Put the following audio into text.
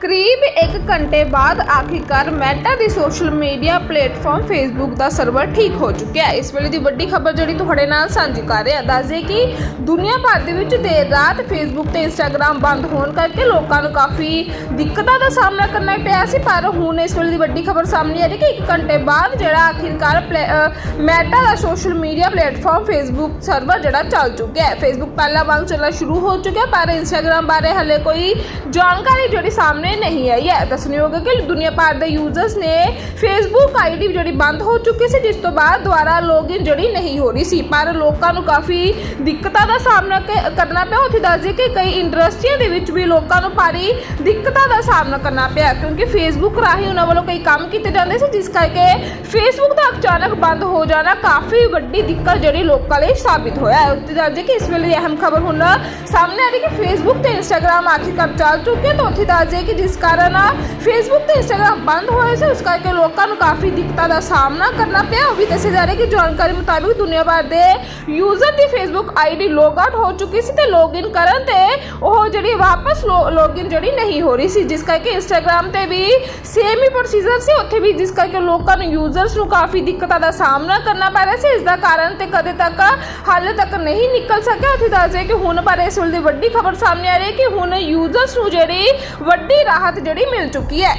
ਕਰੀਬ 1 ਘੰਟੇ ਬਾਅਦ ਆਖਿਰਕਾਰ ਮੈਟਾ ਦੀ ਸੋਸ਼ਲ ਮੀਡੀਆ ਪਲੇਟਫਾਰਮ ਫੇਸਬੁੱਕ ਦਾ ਸਰਵਰ ਠੀਕ ਹੋ ਚੁੱਕਿਆ ਹੈ। ਇਸ ਵੇਲੇ ਦੀ ਵੱਡੀ ਖਬਰ ਜਿਹੜੀ ਤੁਹਾਡੇ ਨਾਲ ਸਾਂਝੀ ਕਰ ਰਹੇ ਹਾਂ ਦੱਸਦੇ ਕਿ ਦੁਨੀਆ ਭਰ ਦੇ ਵਿੱਚ ਦੇਰ ਰਾਤ ਫੇਸਬੁੱਕ ਤੇ ਇੰਸਟਾਗ੍ਰam ਬੰਦ ਹੋਣ ਕਰਕੇ ਲੋਕਾਂ ਨੂੰ ਕਾਫੀ ਦਿੱਕਤਾਂ ਦਾ ਸਾਹਮਣਾ ਕਰਨਾ ਪਿਆ ਸੀ, ਪਰ ਹੁਣ ਇਸ ਵੇਲੇ ਦੀ ਵੱਡੀ ਖਬਰ ਸਾਹਮਣੇ ਆ ਰਹੀ ਕਿ 1 ਘੰਟੇ ਬਾਅਦ ਜਿਹੜਾ ਆਖਿਰਕਾਰ ਮੈਟਾ ਦਾ social media platform Facebook server ਜਿਹੜਾ ਚੱਲ ਚੁੱਕਿਆ ਹੈ। ਫੇਸਬੁੱਕ ਪਹਿਲਾਂ ਵਾਂਗ ਚੱਲਣਾ ਸ਼ੁਰੂ ਹੋ ਚੁੱਕਿਆ, ਪਰ ਇੰਸਟਾਗ੍ਰam ਬਾਰੇ ਹਲੇ ਕੋਈ ਜਾਣਕਾਰੀ ਜਿਹੜੀ ਸਾਹਮਣੇ ਨਹੀਂ ਆਈ ਹੈ। ਦੱਸਣਯੋਗ ਹੈ ਕਿ ਦੁਨੀਆ ਭਰ ਦੇ ਯੂਜ਼ਰਸ ਨੇ ਫੇਸਬੁੱਕ ਆਈਡੀ ਜਿਹੜੀ ਬੰਦ ਹੋ ਚੁੱਕੀ ਸੀ, ਜਿਸ ਤੋਂ ਬਾਅਦ ਦੁਬਾਰਾ ਲੌਗਇਨ ਜਿਹੜੀ ਨਹੀਂ ਹੋ ਰਹੀ ਸੀ। ਪਰ ਲੋਕਾਂ ਨੂੰ ਕਾਫੀ ਦਿੱਕਤਾਂ ਦਾ ਸਾਹਮਣਾ ਕਰਨਾ ਪਿਆ। ਉੱਥੇ ਦੱਸ ਦਈਏ ਕਿ ਕਈ ਇੰਡਸਟਰੀਆਂ ਦੇ ਵਿੱਚ ਵੀ ਲੋਕਾਂ ਨੂੰ ਭਾਰੀ ਦਿੱਕਤਾਂ ਦਾ ਸਾਹਮਣਾ ਕਰਨਾ ਪਿਆ, ਕਿਉਂਕਿ ਫੇਸਬੁੱਕ ਰਾਹੀਂ ਉਹਨਾਂ ਵੱਲੋਂ ਕਈ ਕੰਮ ਕੀਤੇ ਜਾਂਦੇ ਸੀ, ਜਿਸ ਕਰਕੇ ਫੇਸਬੁੱਕ ਦਾ ਅਚਾਨਕ ਬੰਦ ਹੋ ਜਾਣਾ ਕਾਫੀ ਵੱਡੀ ਦਿੱਕਤ ਜਿਹੜੀ ਲੋਕਾਂ ਲਈ ਸਾਬਿਤ ਹੋਇਆ ਹੈ। ਉੱਥੇ ਦੱਸ ਦਈਏ ਕਿ ਇਸ ਵੇਲੇ ਅਹਿਮ ਖਬਰ ਹੁਣ ਸਾਹਮਣੇ ਆ ਰਹੀ ਕਿ ਫੇਸਬੁੱਕ ਤੇ ਇੰਸਟਾਗ੍ਰam ਆਖਿਰਕਾਰ ਚੱਲ ਚੁੱਕੇ ਤਾਂ ਉੱਥੇ ਦੱਸ ਦਈਏ ਕਿ ਜਿਸ ਕਾਰਨ ਫੇਸਬੁੱਕ ਤੇ ਇੰਸਟਾਗ੍ਰam ਬੰਦ ਹੋਏ ਸੀ, ਉਸ ਕਰਕੇ ਲੋਕਾਂ ਨੂੰ ਕਾਫੀ ਦਿੱਕਤਾਂ ਦਾ ਸਾਹਮਣਾ ਕਰਨਾ ਪਿਆ। ਉਹ ਵੀ ਦੱਸਿਆ ਜਾ ਰਿਹਾ ਕਿ ਜਾਣਕਾਰੀ ਮੁਤਾਬਿਕ ਦੁਨੀਆ ਭਰ ਦੇ ਯੂਜ਼ਰ ਦੀ ਫੇਸਬੁੱਕ ਆਈਡੀ ਲੌਗ ਆਊਟ ਹੋ ਚੁੱਕੀ ਸੀ ਤੇ ਲੌਗਇਨ ਕਰਨ ਤੇ ਉਹ ਜਿਹੜੀ ਵਾਪਸ ਲੌਗਇਨ ਜਿਹੜੀ ਨਹੀਂ ਹੋ ਰਹੀ ਸੀ, ਜਿਸ ਕਰਕੇ ਇੰਸਟਾਗ੍ਰam ਤੇ ਵੀ ਸੇਮ ਹੀ ਪ੍ਰੋਸੀਜਰ ਸੀ। ਉੱਥੇ ਵੀ ਜਿਸ ਕਰਕੇ ਲੋਕਾਂ ਨੂੰ ਯੂਜ਼ਰਸ ਨੂੰ ਕਾਫੀ ਦਿੱਕਤਾਂ ਦਾ ਸਾਹਮਣਾ ਕਰਨਾ ਪੈ ਰਿਹਾ ਸੀ। ਇਸ ਦਾ ਕਾਰਨ ਤੇ ਕਦੇ ਤੱਕ, ਹਾਲੇ ਤੱਕ ਨਹੀਂ ਨਿਕਲ ਸਕਿਆ। ਉੱਥੇ ਦੱਸਦੇ ਕਿ ਹੁਣ ਪਰ ਇਸ ਵੇਲੇ ਦੀ ਵੱਡੀ ਖਬਰ ਸਾਹਮਣੇ ਆ ਰਹੀ ਹੈ ਕਿ ਹੁਣ ਯੂਜ਼ਰਸ ਨੂੰ ਜਿਹੜੀ ਵੱਡੀ ਰਾਹਤ ਜਿਹੜੀ ਮਿਲ ਚੁੱਕੀ ਹੈ।